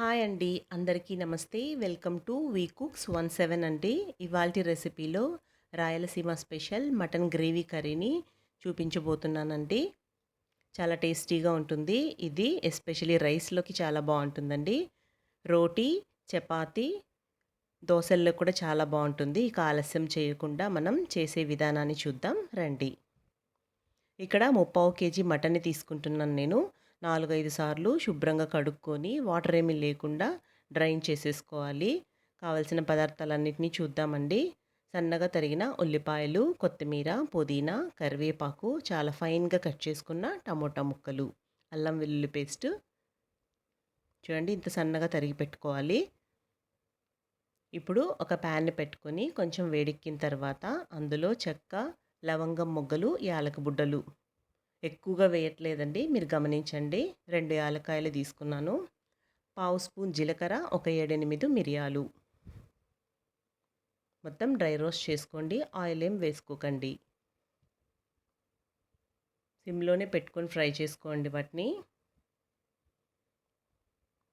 Hi అండి. అందరికీ నమస్తే. Welcome to V cooks one seven అండి. ఇవాళ రెసిపీలో రాయలసీమ స్పెషల్ మటన్ గ్రేవీ కర్రీని చూపించబోతున్నానండి. చాలా టేస్టీగా ఉంటుంది. ఇది ఎస్పెషలీ రైస్లోకి చాలా బాగుంటుందండి. రోటీ చపాతి దోశల్లో కూడా చాలా బాగుంటుంది. ఇక ఆలస్యం చేయకుండా మనం చేసే విధానాన్ని చూద్దాం. రండి. ఇక్కడ ముప్పావు కేజీ మటన్ని తీసుకుంటున్నాను నేను. నాలుగైదు సార్లు శుభ్రంగా కడుక్కొని వాటర్ ఏమీ లేకుండా డ్రైన్ చేసేసుకోవాలి. కావలసిన పదార్థాలన్నింటినీ చూద్దామండి. సన్నగా తరిగిన ఉల్లిపాయలు కొత్తిమీర పుదీనా కరివేపాకు చాలా ఫైన్గా కట్ చేసుకున్న టమోటా ముక్కలు అల్లం వెల్లుల్లి పేస్ట్. చూడండి ఇంత సన్నగా తరిగి పెట్టుకోవాలి. ఇప్పుడు ఒక ప్యాన్ పెట్టుకొని కొంచెం వేడెక్కిన తర్వాత అందులో చెక్క లవంగం మొగ్గలు యాలక బుడ్డలు ఎక్కువగా వేయట్లేదండి. మీరు గమనించండి. రెండు యాలకాయలు తీసుకున్నాను. పావు స్పూన్ జీలకర్ర ఒక ఏడెనిమిది మిరియాలు. మొత్తం డ్రై రోస్ట్ చేసుకోండి. ఆయిల్ ఏం వేసుకోకండి. సిమ్లోనే పెట్టుకొని ఫ్రై చేసుకోండి వాటిని.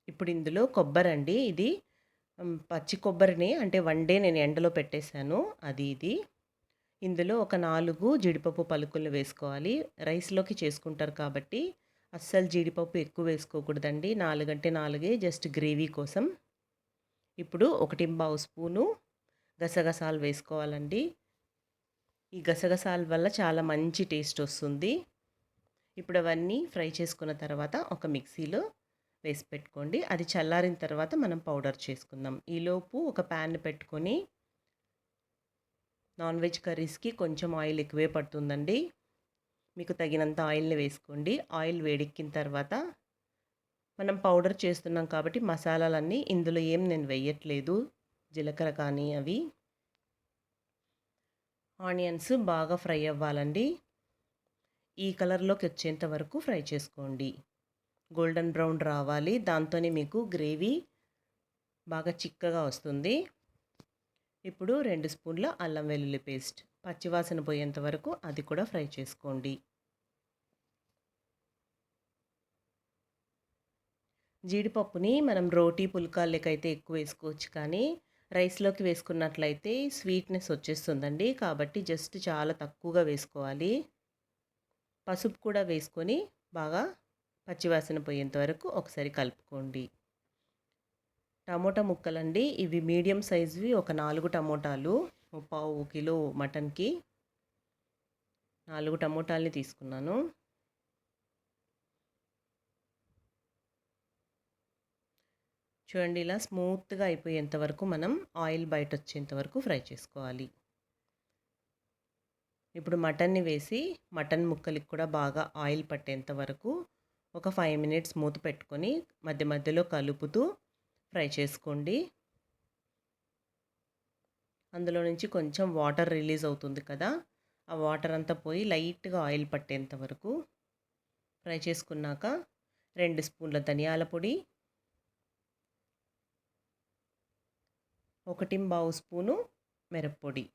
ఇప్పుడు ఇందులో కొబ్బరి అండి. ఇది పచ్చి కొబ్బరిని అంటే వన్ డే నేను ఎండలో పెట్టేశాను. అది ఇది. ఇందులో ఒక నాలుగు జీడిపప్పు పలుకులు వేసుకోవాలి. రైస్లోకి చేసుకుంటారు కాబట్టి అస్సలు జీడిపప్పు ఎక్కువ వేసుకోకూడదండి. నాలుగంటే నాలుగే జస్ట్ గ్రేవీ కోసం. ఇప్పుడు ఒకటి బావు స్పూను గసగసాలు వేసుకోవాలండి. ఈ గసగసాల వల్ల చాలా మంచి టేస్ట్ వస్తుంది. ఇప్పుడు అవన్నీ ఫ్రై చేసుకున్న తర్వాత ఒక మిక్సీలో వేసి పెట్టుకోండి. అది చల్లారిన తర్వాత మనం పౌడర్ చేసుకుందాం. ఈలోపు ఒక ప్యాన్ పెట్టుకొని నాన్ వెజ్ కర్రీస్కి కొంచెం ఆయిల్ ఎక్కువే పడుతుందండి. మీకు తగినంత ఆయిల్ని వేసుకోండి. ఆయిల్ వేడెక్కిన తర్వాత మనం పౌడర్ చేస్తున్నాం కాబట్టి మసాలాలన్నీ ఇందులో ఏం నేను వేయట్లేదు. జీలకర్ర కానీ అవి. ఆనియన్స్ బాగా ఫ్రై అవ్వాలండి. ఈ కలర్లోకి వచ్చేంత వరకు ఫ్రై చేసుకోండి. గోల్డెన్ బ్రౌన్ రావాలి. దాంతోనే మీకు గ్రేవీ బాగా చిక్కగా వస్తుంది. ఇప్పుడు రెండు స్పూన్ల అల్లం వెల్లుల్లి పేస్ట్. పచ్చివాసన పోయేంత వరకు అది కూడా ఫ్రై చేసుకోండి. జీడిపప్పుని మనం రోటీ పుల్కాలకైతే ఎక్కువ వేసుకోవచ్చు కానీ రైస్లోకి వేసుకున్నట్లయితే స్వీట్నెస్ వచ్చేస్తుందండి. కాబట్టి జస్ట్ చాలా తక్కువగా వేసుకోవాలి. పసుపు కూడా వేసుకొని బాగా పచ్చివాసన పోయేంత వరకు ఒకసారి కలుపుకోండి. టమోటా ముక్కలండి. ఇవి మీడియం సైజువి ఒక నాలుగు టమోటాలు. పావు కిలో మటన్కి నాలుగు టమోటాలని తీసుకున్నాను. చూడండి ఇలా స్మూత్గా అయిపోయేంత వరకు మనం ఆయిల్ బయట వచ్చేంత వరకు ఫ్రై చేసుకోవాలి. ఇప్పుడు మటన్ని వేసి మటన్ ముక్కలకి కూడా బాగా ఆయిల్ పట్టేంత వరకు ఒక ఫైవ్ మినిట్స్ మూత పెట్టుకొని మధ్య మధ్యలో కలుపుతూ ఫ్రై చేసుకోండి. అందులో నుంచి కొంచెం వాటర్ రిలీజ్ అవుతుంది కదా ఆ వాటర్ అంతా పోయి లైట్గా ఆయిల్ పట్టేంత వరకు ఫ్రై చేసుకున్నాక రెండు స్పూన్ల ధనియాల పొడి ఒకటి బావు స్పూను మిరప్పొడి.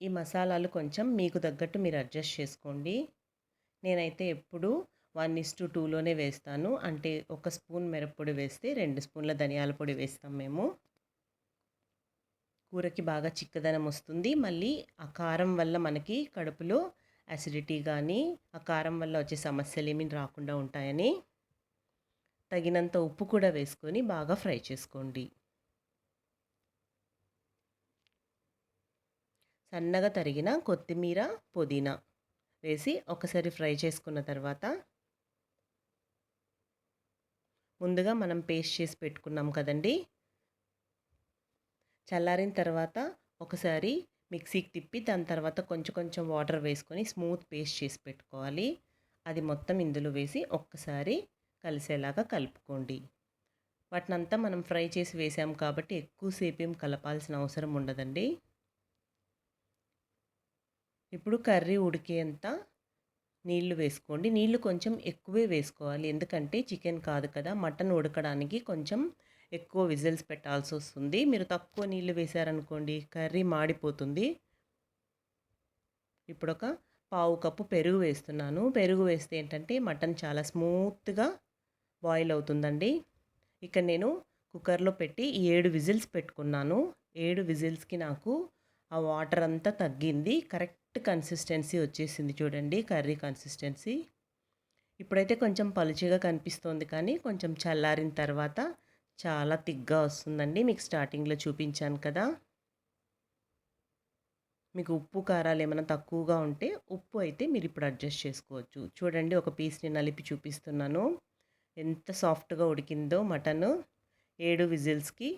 ఈ మసాలాలు కొంచెం మీకు తగ్గట్టు మీరు అడ్జస్ట్ చేసుకోండి. నేనైతే ఎప్పుడు వన్ ఇస్ టు టూలోనే వేస్తాను. అంటే ఒక స్పూన్ మిరప్పొడి వేస్తే రెండు స్పూన్ల ధనియాల పొడి వేస్తాం మేము. కూరకి బాగా చిక్కదనం వస్తుంది. మళ్ళీ ఆ కారం వల్ల మనకి కడుపులో అసిడిటీ కానీ ఆ కారం వల్ల వచ్చే సమస్యలు ఏమీ రాకుండా ఉంటాయని తగినంత ఉప్పు కూడా వేసుకొని బాగా ఫ్రై చేసుకోండి. సన్నగా తరిగిన కొత్తిమీర పుదీనా వేసి ఒకసారి ఫ్రై చేసుకున్న తర్వాత ముందుగా మనం పేస్ట్ చేసి పెట్టుకున్నాం కదండి. చల్లారిన తర్వాత ఒకసారి మిక్సీకి తిప్పి దాని తర్వాత కొంచెం కొంచెం వాటర్ వేసుకొని స్మూత్ పేస్ట్ చేసి పెట్టుకోవాలి. అది మొత్తం ఇందులో వేసి ఒక్కసారి కలిసేలాగా కలుపుకోండి. వాటినంతా మనం ఫ్రై చేసి వేసాం కాబట్టి ఎక్కువసేపు ఏం కలపాల్సిన అవసరం ఉండదండి. ఇప్పుడు కర్రీ ఉడికేంత నీళ్ళు వేసుకోండి. నీళ్ళు కొంచెం ఎక్కువే వేసుకోవాలి. ఎందుకంటే చికెన్ కాదు కదా. మటన్ ఉడకడానికి కొంచెం ఎక్కువ విజిల్స్ పెట్టాల్సి వస్తుంది. మీరు తక్కువ నీళ్ళు వేశారనుకోండి కర్రీ మాడిపోతుంది. ఇప్పుడు ఒక పావు కప్పు పెరుగు వేస్తున్నాను. పెరుగు వేస్తే ఏంటంటే మటన్ చాలా స్మూత్గా బాయిల్ అవుతుందండి. ఇక్కడ నేను కుక్కర్లో పెట్టి ఏడు విజిల్స్ పెట్టుకున్నాను. ఏడు విజిల్స్కి నాకు ఆ వాటర్ అంతా తగ్గింది. కరెక్ట్ కన్సిస్టెన్సీ వచ్చేసింది చూడండి కర్రీ కన్సిస్టెన్సీ. ఇప్పుడైతే కొంచెం పలుచగా కనిపిస్తోంది కానీ కొంచెం చల్లారిన తర్వాత చాలా తిగ్గా వస్తుందండి. మీకు స్టార్టింగ్లో చూపించాను కదా. మీకు ఉప్పు కారాలు ఏమైనా తక్కువగా ఉంటే ఉప్పు అయితే మీరు ఇప్పుడు అడ్జస్ట్ చేసుకోవచ్చు. చూడండి ఒక పీస్ని నలిపి చూపిస్తున్నాను. ఎంత సాఫ్ట్గా ఉడికిందో మటన్. ఏడు విజిల్స్కి.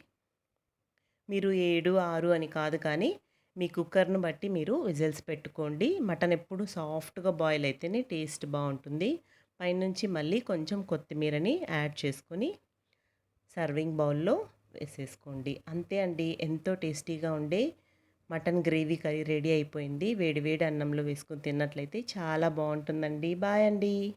మీరు ఏడు ఆరు అని కాదు కానీ మీ కుక్కర్ను బట్టి మీరు విజిల్స్ పెట్టుకోండి. మటన్ ఎప్పుడు సాఫ్ట్గా బాయిల్ అయితేనే టేస్ట్ బాగుంటుంది. పైనుంచి మళ్ళీ కొంచెం కొత్తిమీరని యాడ్ చేసుకొని సర్వింగ్ బౌల్లో వేసేసుకోండి. అంతే అండి. ఎంతో టేస్టీగా ఉండే మటన్ గ్రేవీ కర్రీ రెడీ అయిపోయింది. వేడి వేడి అన్నంలో వేసుకొని తిన్నట్లయితే చాలా బాగుంటుందండి. బాయ్ అండి.